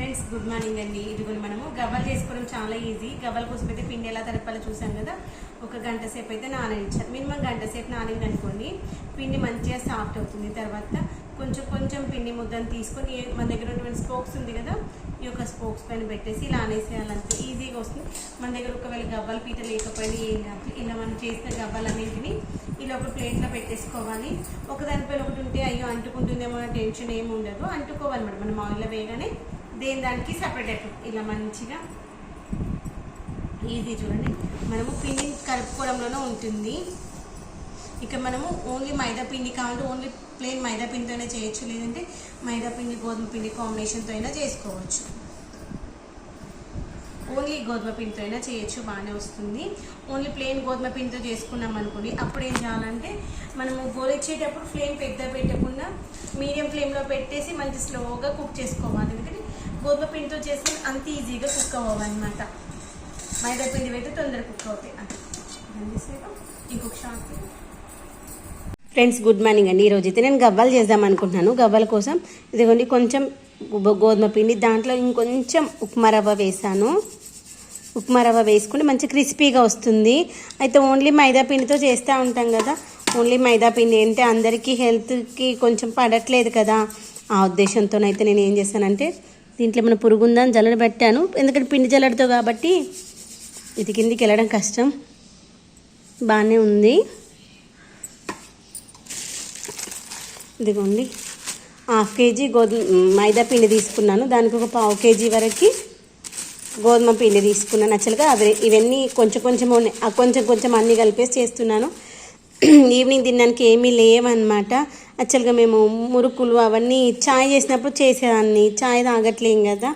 Friends good morning అండి. ఇదిగోని మనము గవ్వలు చేసుకోవడం చాలా ఈజీ. గవ్వల కోసం అయితే పిండి ఎలా తరపాలో చూసాం కదా. ఒక గంట సేపు అయితే నాననిచ్చారు మినిమం గంట సేపు నానింది అనుకోండి పిండి మంచిగా సాఫ్ట్ అవుతుంది. తర్వాత కొంచెం కొంచెం పిండి ముద్దను తీసుకొని మన దగ్గర ఉన్నటువంటి స్పోక్స్ ఉంది కదా ఈ యొక్క స్పోక్స్ పైన పెట్టేసి ఇలా అనేసేయాలంటే ఈజీగా వస్తుంది. మన దగ్గర ఒకవేళ గవ్వల పీట లేకపోయినా ఏం కాదు. ఇలా మనం చేసిన గవ్వలన్నింటినీ ఇలా ఒక ప్లేట్లో పెట్టేసుకోవాలి. ఒకదానిపైన ఒకటి ఉంటే అయ్యో అంటుకుంటుందేమో టెన్షన్ ఏమి ఉండదు. అంటుకోవాలి మేడం. మనం ఆయిల్లో వేయగానే దేని దానికి సపరేట్ అయిపోతుంది ఇలా మంచిగా ఈజీ చూడండి. మనము పిండి కలుపుకోవడంలోనే ఉంటుంది. ఇక మనము ఓన్లీ మైదా పిండి కావాలంటే ఓన్లీ ప్లెయిన్ మైదా పిండితోనే చేయొచ్చు. లేదంటే మైదా పిండి గోధుమ పిండి కాంబినేషన్తో అయినా చేసుకోవచ్చు. ఓన్లీ గోధుమ పిండితో అయినా చేయొచ్చు బాగానే వస్తుంది. ఓన్లీ ప్లెయిన్ గోధుమ పిండితో చేసుకున్నాం అనుకోండి అప్పుడు ఏం చేయాలంటే మనము గోలిచ్చేటప్పుడు ఫ్లేమ్ పెద్ద పెట్టకుండా మీడియం ఫ్లేమ్లో పెట్టేసి మంచి స్లోగా కుక్ చేసుకోవాలి. ఎందుకంటే గోధుమ పిండితో చేస్తే అంత ఈజీగా కుక్ అవ్వవన్నమాట. మైదా పిండి అయితే తొందరగా కుక్ అవుతాయి. ఇంకొక షార్ట్ ఫ్రెండ్స్ గుడ్ మార్నింగ్ అండి. ఈరోజు అయితే నేను గవ్వలు చేద్దాం అనుకుంటున్నాను. గవ్వల కోసం ఇదిగోండి కొంచెం గోధుమ పిండి దాంట్లో ఇంకొంచెం ఉప్మా రవ్వ వేసాను. ఉప్మా రవ్వ వేసుకుంటే మంచి క్రిస్పీగా వస్తుంది. అయితే ఓన్లీ మైదా పిండితో చేస్తూ ఉంటాం కదా. ఓన్లీ మైదా పిండి అంటే అందరికీ హెల్త్కి కొంచెం పడట్లేదు కదా. ఆ ఉద్దేశంతోనైతే నేను ఏం చేశానంటే దీంట్లో ఏమైనా పురుగు ఉందని జల్లడ పెట్టాను. ఎందుకంటే పిండి జల్లడతో కాబట్టి ఇది కిందికి వెళ్ళడం కష్టం. బాగానే ఉంది. ఇదిగోండి. హాఫ్ కేజీ గోధుమ మైదా పిండి తీసుకున్నాను. దానికి ఒక పావు కేజీ వరకు గోధుమ పిండి తీసుకున్నాను యాక్చువల్గా అవి ఇవన్నీ కొంచెం కొంచెం ఉన్నాయి. కొంచెం కొంచెం అన్నీ కలిపేసి చేస్తున్నాను. ఈవినింగ్ తినడానికి ఏమీ లేవన్నమాట. యాక్చువల్గా మేము మురుకులు అవన్నీ చాయ్ చేసినప్పుడు చేసేదాన్ని. చాయ్ తాగట్లేం కదా.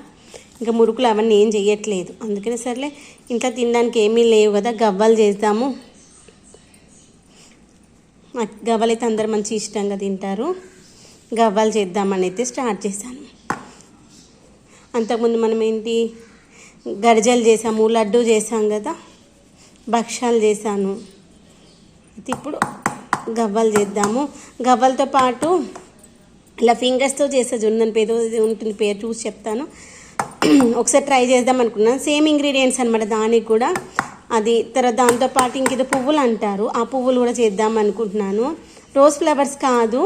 ఇంకా మురుకులు అవన్నీ ఏం చేయట్లేదు అందుకనే సర్లే ఇంట్లో తినడానికి ఏమీ లేవు కదా గవ్వలు చేద్దాము. నాకు గవ్వలు అయితే అందరు మంచి ఇష్టంగా తింటారు. గవ్వలు చేద్దామని అయితే స్టార్ట్ చేశాను. అంతకుముందు మనం ఏంటి గరిజలు చేసాము లడ్డు చేసాం కదా భక్ష్యాలు చేశాను. అయితే ఇప్పుడు గవ్వలు చేద్దాము. గవ్వలతో పాటు ఇలా ఫింగర్స్తో చేసే జున్నని పేరు ఉంటుంది పేరు చూసి చెప్తాను. ఒకసారి ట్రై చేద్దాం అనుకున్నాను. సేమ్ ఇంగ్రీడియంట్స్ అనమాట దానికి కూడా. అది తర్వాత దాంతోపాటు ఇంకేదో పువ్వులు అంటారు. ఆ పువ్వులు కూడా చేద్దాం అనుకుంటున్నాను. రోజ్ ఫ్లవర్స్ కాదు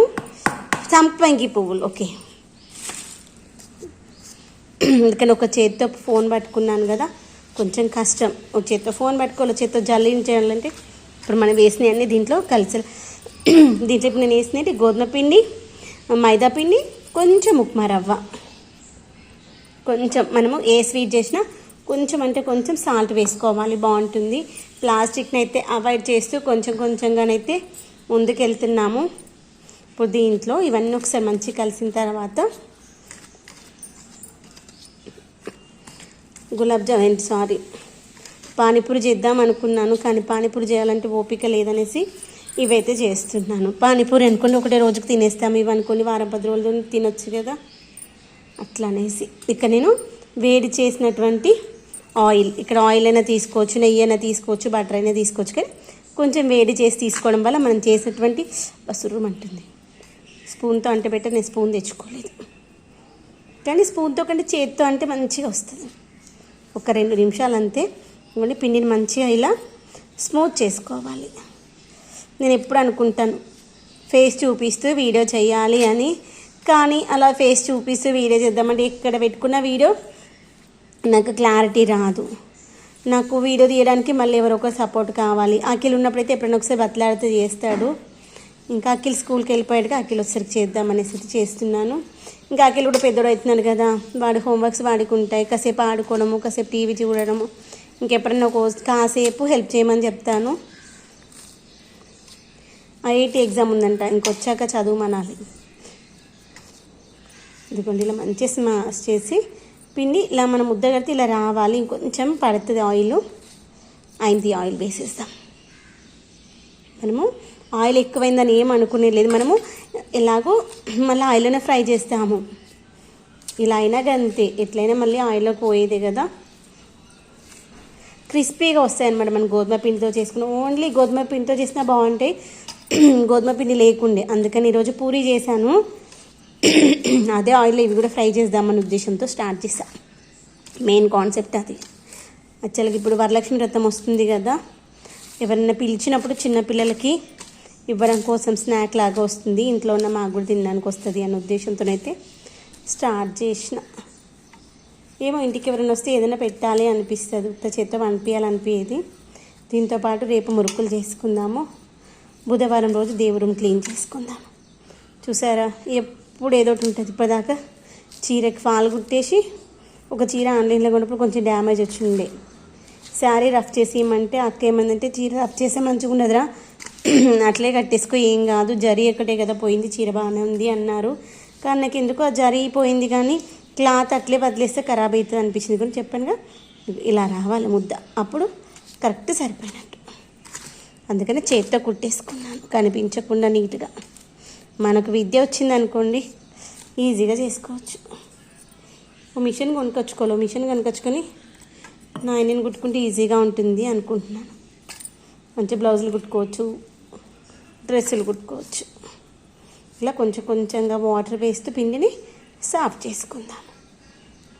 సంపంగి పువ్వులు. ఓకే. అందుకని ఒక చేత్తో ఫోన్ పట్టుకున్నాను కదా కొంచెం కష్టం. ఒక చేత్తో ఫోన్ పట్టుకోవాలి చేత్తో జల్లించాలంటే ఇప్పుడు మనం వేసినవన్నీ దీంట్లో కలిసి దీంట్లో నేను వేసిన గోధుమ పిండి మైదా పిండి కొంచెం ఉప్మా రవ్వ. కొంచెం మనము ఏ స్వీట్ చేసినా కొంచెం అంటే కొంచెం సాల్ట్ వేసుకోవాలి బాగుంటుంది. ప్లాస్టిక్ని అయితే అవాయిడ్ చేస్తూ కొంచెం కొంచెంగానైతే ముందుకెళ్తున్నాము. ఇప్పుడు దీంట్లో ఇవన్నీ ఒకసారి మంచి కలిసిన తర్వాత గులాబ్ జామ్ సారీ పానీపూరి చేద్దాం అనుకున్నాను కానీ పానీపూరి చేయాలంటే ఓపిక లేదనేసి ఇవైతే చేస్తున్నాను. పానీపూరి అనుకోండి ఒకటే రోజుకి తినేస్తాము. ఇవి అనుకోండి వారం పది రోజులు తినొచ్చు కదా. అట్లా అనేసి ఇక నేను వేడి చేసినటువంటి ఆయిల్ ఇక్కడ ఆయిల్ అయినా తీసుకోవచ్చు నెయ్యి అయినా తీసుకోవచ్చు బటర్ అయినా తీసుకోవచ్చు కానీ కొంచెం వేడి చేసి తీసుకోవడం వల్ల మనం చేసినటువంటి బసురం అంటుంది స్పూన్తో అంటే బెటర్ నేను స్పూన్ తెచ్చుకోలేదు. కానీ స్పూన్తో కంటే చేత్తో అంటే మంచిగా వస్తుంది. ఒక రెండు నిమిషాలు అంతే. ఇవ్వండి పిండిని మంచిగా ఇలా స్మూత్ చేసుకోవాలి. నేను ఎప్పుడు అనుకుంటాను. ఫేస్ చూపిస్తూ వీడియో చేయాలి అని. కానీ అలా ఫేస్ చూపిస్తూ వీడియో చేద్దామంటే ఎక్కడ పెట్టుకున్న వీడియో? నాకు క్లారిటీ రాదు. నాకు వీడియో తీయడానికి మళ్ళీ ఎవరో ఒకరు సపోర్ట్ కావాలి. అఖిల్ ఉన్నప్పుడైతే ఎప్పుడైనా ఒకసారి బతలాడితే చేస్తాడు. ఇంకా అఖిల్ స్కూల్కి వెళ్ళిపోయాడుగా అఖిల్ ఒకసారి చేద్దామనేసి చేస్తున్నాను. ఇంకా అఖిల్ కూడా పెద్దోడు అవుతున్నాడు కదా. వాడి హోంవర్క్స్ వాడికి ఉంటాయి కాసేపు ఆడుకోవడము కాసేపు టీవీ చూడడము. ఇంకెప్పుడైనా ఒక కాసేపు హెల్ప్ చేయమని చెప్తాను. ఐఐటి ఎగ్జామ్ ఉందంట. ఇంకొచ్చాక చదువుమనాలి ఇదిగోండి ఇలా మంచిగా స్మాష్ చేసి పిండి ఇలా మనం ముద్ద కడితే ఇలా రావాలి. ఇంకొంచెం పడుతుంది ఆయిల్. అయింది ఆయిల్ వేసేస్తాం మనము ఆయిల్ ఎక్కువైందని ఏం అనుకునే లేదు. మనము ఎలాగో మళ్ళీ ఆయిల్లోనే ఫ్రై చేస్తాము. ఇలా అయినా గంతే. ఎట్లయినా మళ్ళీ ఆయిల్లో పోయేదే కదా. క్రిస్పీగా వస్తాయి అనమాట మనం గోధుమ పిండితో చేసుకున్న. ఓన్లీ గోధుమ పిండితో చేసినా బాగుంటాయి. గోధుమ పిండి లేకుండే. అందుకని ఈరోజు పూరీ చేశాను. అదే ఆయిల్ ఇవి కూడా ఫ్రై చేద్దామని ఉద్దేశంతో స్టార్ట్ చేశా. మెయిన్ కాన్సెప్ట్ అది. యాక్చువల్గా ఇప్పుడు వరలక్ష్మి వ్రతం వస్తుంది కదా. ఎవరైనా పిలిచినప్పుడు చిన్నపిల్లలకి ఇవ్వడం కోసం స్నాక్ లాగా వస్తుంది. ఇంట్లో ఉన్న మాకు కూడా తినడానికి వస్తుంది అన్న ఉద్దేశంతోనైతే స్టార్ట్ చేసిన ఏమో ఇంటికి ఎవరైనా వస్తే ఏదైనా పెట్టాలి అనిపిస్తుంది. ఉత్త చేత్తో అనిపించాలనిపించేది దీంతో పాటు రేపు మురుకులు చేసుకుందాము. బుధవారం రోజు దేవుడు క్లీన్ చేసుకుందాం. చూసారా? ఎప్పుడు ఏదో ఒకటి ఉంటుంది ఇప్పటిదాకా. చీరకి ఫాల్ కుట్టేసి ఒక చీర ఆన్లైన్లో కొన్నప్పుడు కొంచెం డ్యామేజ్ వచ్చిండే. శారీ రఫ్ చేసి అక్క ఏమందంటే చీర రఫ్ చేస్తే మంచిగా ఉన్నదిరా అట్లే కట్టేసుకో ఏం కాదు. జరీ ఒకటే కదా పోయింది చీర బాగానే ఉంది అన్నారు. కానీ నాకు ఎందుకు ఆ జరీ పోయింది కానీ క్లాత్ అట్లే వదిలేస్తే ఖరాబ్ అవుతుంది అనిపించింది. కూడా చెప్పానుగా ఇలా రావాలి ముద్ద. అప్పుడు కరెక్ట్ సరిపోయినట్టు. అందుకని చేతితో కుట్టేసుకున్నాను. కనిపించకుండా నీట్గా. మనకు విద్య వచ్చింది అనుకోండి ఈజీగా చేసుకోవచ్చు. ఓ మిషన్ కొనుక్కొచ్చుకోవాలి. మిషన్ కొనుక్కొచ్చుకొని నాయనని కుట్టుకుంటే ఈజీగా ఉంటుంది అనుకుంటున్నాను. మంచి బ్లౌజులు కుట్టుకోవచ్చు డ్రెస్సులు కుట్టుకోవచ్చు. ఇలా కొంచెం కొంచెంగా వాటర్ వేస్తూ పిండిని సాఫ్ చేసుకుందాం.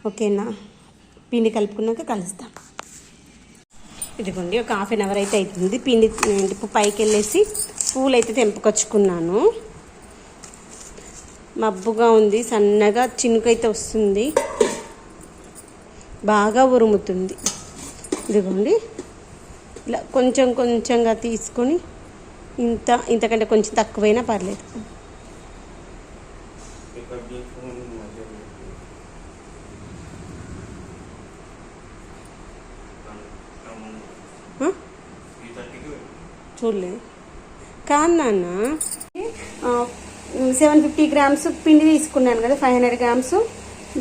ఓకేనా? పిండి కలుపుకున్నాక కలుస్తాం ఇదిగోండి ఒక హాఫ్ అన్ అవర్ అయితే అవుతుంది పిండి ఇప్పుడు పైకి వెళ్ళేసి పూలు అయితే తెంపుకొచ్చుకున్నాను. మబ్బుగా ఉంది సన్నగా చినుకైతే వస్తుంది. బాగా ఉరుముతుంది. ఇదిగోండి ఇలా కొంచెం కొంచెంగా తీసుకొని ఇంత ఇంతకంటే కొంచెం తక్కువైనా పర్లేదు ఆ? చూడలేదు. కాదు నాన్న సెవెన్ ఫిఫ్టీ గ్రామ్స్ పిండి తీసుకున్నాను కదా ఫైవ్ హండ్రెడ్ గ్రామ్స్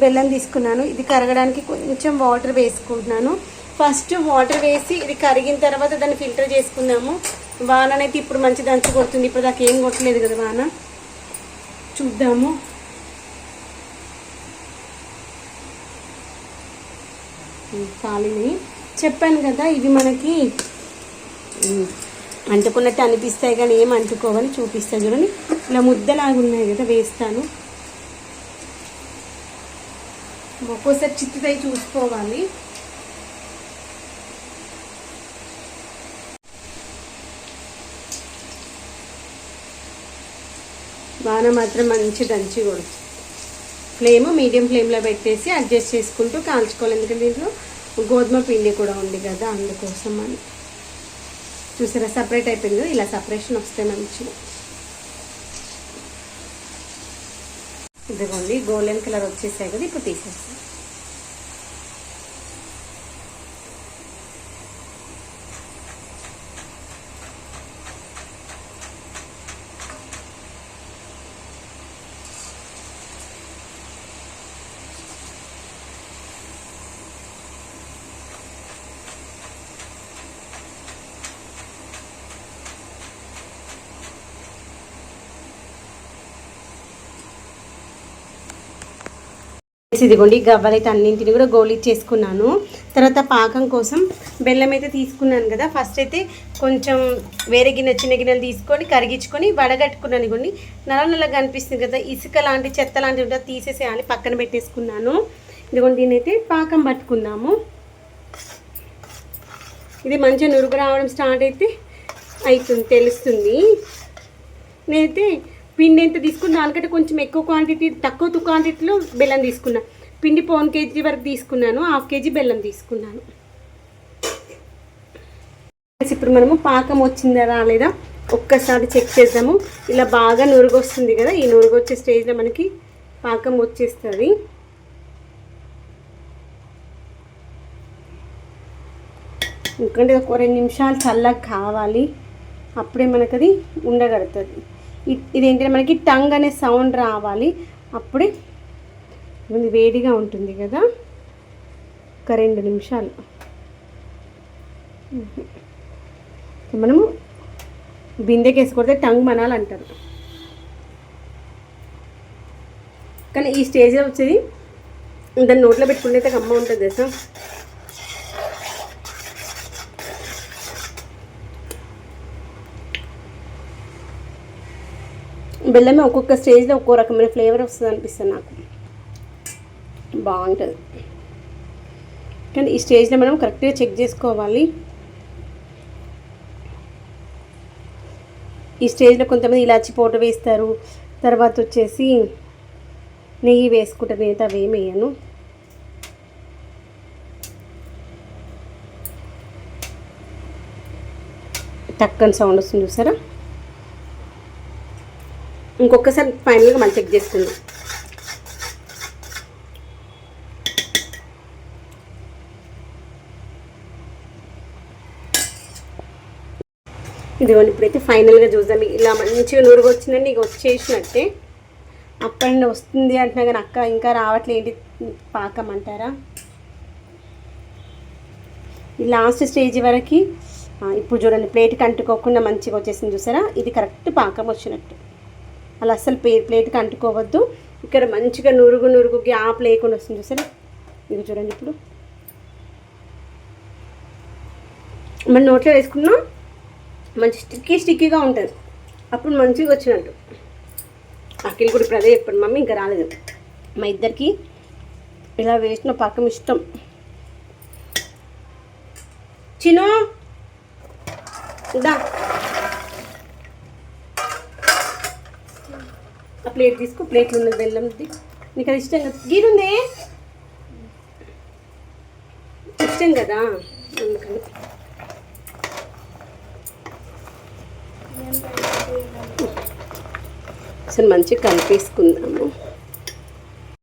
బెల్లం తీసుకున్నాను. ఇది కరగడానికి కొంచెం వాటర్ వేసుకుంటున్నాను. ఫస్ట్ వాటర్ వేసి ఇది కరిగిన తర్వాత దాన్ని ఫిల్టర్ చేసుకుందాము. వాననైతే ఇప్పుడు మంచి దంచు కొడుతుంది ఇప్పుడు దాకా ఏం కొట్టలేదు కదా వాన. చూద్దాము. కాలిని చెప్పాను కదా ఇవి మనకి అంటుకున్నట్టు అనిపిస్తాయి కానీ ఏం అంటుకోవని చూపిస్తాను చూడండి. ఇలా ముద్దలాగా ఉన్నాయి కదా వేస్తాను. ఒక్కోసారి చిత్తుతాయి చూసుకోవాలి. బాగా మాత్రం మంచి దంచి కూడా ఫ్లేమ్ మీడియం ఫ్లేమ్లో పెట్టేసి అడ్జస్ట్ చేసుకుంటూ కాల్చుకోవాలి. ఎందుకంటే దీంట్లో గోధుమ పిండి కూడా ఉంది కదా అందుకోసం అని. చూసారా? సపరేట్ అయిపోయిందో ఇలా సపరేషన్ వస్తే మంచిగా ఇదిగోండి గోల్డెన్ కలర్ వచ్చేసాయి కదా ఇప్పుడు తీసేస్తాం. ఇదిగోండి గవ్వలైతే అన్నింటిని కూడా గోళీ చేసుకున్నాను. తర్వాత పాకం కోసం బెల్లం అయితే తీసుకున్నాను కదా. ఫస్ట్ అయితే కొంచెం వేరే గిన్నె చిన్న గిన్నెలు తీసుకొని కరిగించుకొని వడగట్టుకున్నాను ఇగోండి నల్ల నల్లగా కనిపిస్తుంది కదా ఇసుక లాంటి చెత్త లాంటివి ఉంటే తీసేసేయాలి పక్కన పెట్టేసుకున్నాను. ఇదిగోండి దీన్నైతే అయితే పాకం పట్టుకుందాము ఇది మంచిగా నురుగు రావడం స్టార్ట్ అయితే అవుతుంది తెలుస్తుంది. నేనైతే పిండి ఎంత తీసుకున్నా దానికంటే కొంచెం ఎక్కువ క్వాంటిటీ తక్కువ క్వాంటిటీలో బెల్లం తీసుకున్నా. పిండి పౌన్ కేజీ వరకు తీసుకున్నాను హాఫ్ కేజీ బెల్లం తీసుకున్నాను. ఇప్పుడు మనము పాకం వచ్చిందా రాలేదా? ఒక్కసారి చెక్ చేద్దాము. ఇలా బాగా నురుగు వస్తుంది కదా ఈ నురుగు వచ్చే స్టేజ్లో మనకి పాకం వచ్చేస్తుంది. ఎందుకంటే ఒక రెండు నిమిషాలు చల్లగా కావాలి. అప్పుడే మనకది అది ఉండగలుగుతుంది. ఇదేంటంటే మనకి టంగ్ అనే సౌండ్ రావాలి. అప్పుడే ఇది వేడిగా ఉంటుంది కదా. ఒక రెండు నిమిషాలు. మనము బిందెకి వేసుకొడితే టంగ్ మనాలంటారు. కానీ ఈ స్టేజ్లో వచ్చేది దాన్ని నోట్లో పెట్టుకుంటే గమ్మ ఉంటుంది తెలుసా? బెల్లమే ఒక్కొక్క స్టేజ్లో ఒక్కో రకమైన ఫ్లేవర్ వస్తుంది అనిపిస్తుంది నాకు. బాగుంటుంది. కానీ ఈ స్టేజ్లో మనం కరెక్ట్గా చెక్ చేసుకోవాలి. ఈ స్టేజ్లో కొంతమంది ఇలాచి పౌడర్ వేస్తారు. తర్వాత వచ్చేసి నెయ్యి వేసుకుంటారు నేనైతే అవి వేయను. టక్కని సౌండ్ వస్తుంది చూసారా? ఇంకొకసారి ఫైనల్గా మళ్ళీ చెక్ చేసుకుందాం ఇదిగోండి ఇప్పుడైతే ఫైనల్గా చూద్దాం. ఇలా మంచిగా నూరుగు వచ్చిందండి ఇక వచ్చేసినట్టే. అప్పటి వస్తుంది అంటున్నా కానీ అక్క ఇంకా రావట్లేంటి పాకం అంటారా ఈ లాస్ట్ స్టేజ్ వరకు ఇప్పుడు చూడండి ప్లేట్కి అంటుకోకుండా మంచిగా వచ్చేసింది చూసారా? ఇది కరెక్ట్ పాకం వచ్చినట్టు. అలా అస్సలు ప్లే ప్లేట్కి అంటుకోవద్దు. ఇక్కడ మంచిగా నురుగు నురుగు గ్యాప్ లేకుండా వస్తుంది చూసారా? ఇది చూడండి ఇప్పుడు. మన నోట్లో వేసుకున్నాం మంచి స్టిక్కీ స్టిక్కీగా ఉంటుంది. అప్పుడు మంచిగా వచ్చినట్టు. అఖిల్ కూడా ఇప్పుడు అదే చెప్పండి మమ్మీ ఇంకా రాలేదు. మా ఇద్దరికి ఇలా వేసిన పాకం ఇష్టం. చిను దా. ఆ ప్లేట్ తీసుకో ప్లేట్లు ఉన్నది బెల్లంది నీకు అది ఇష్టం కదా గీరుందే ఇష్టం కదా? అందుకని. అసలు మంచిగా కలిపేసుకుందాము.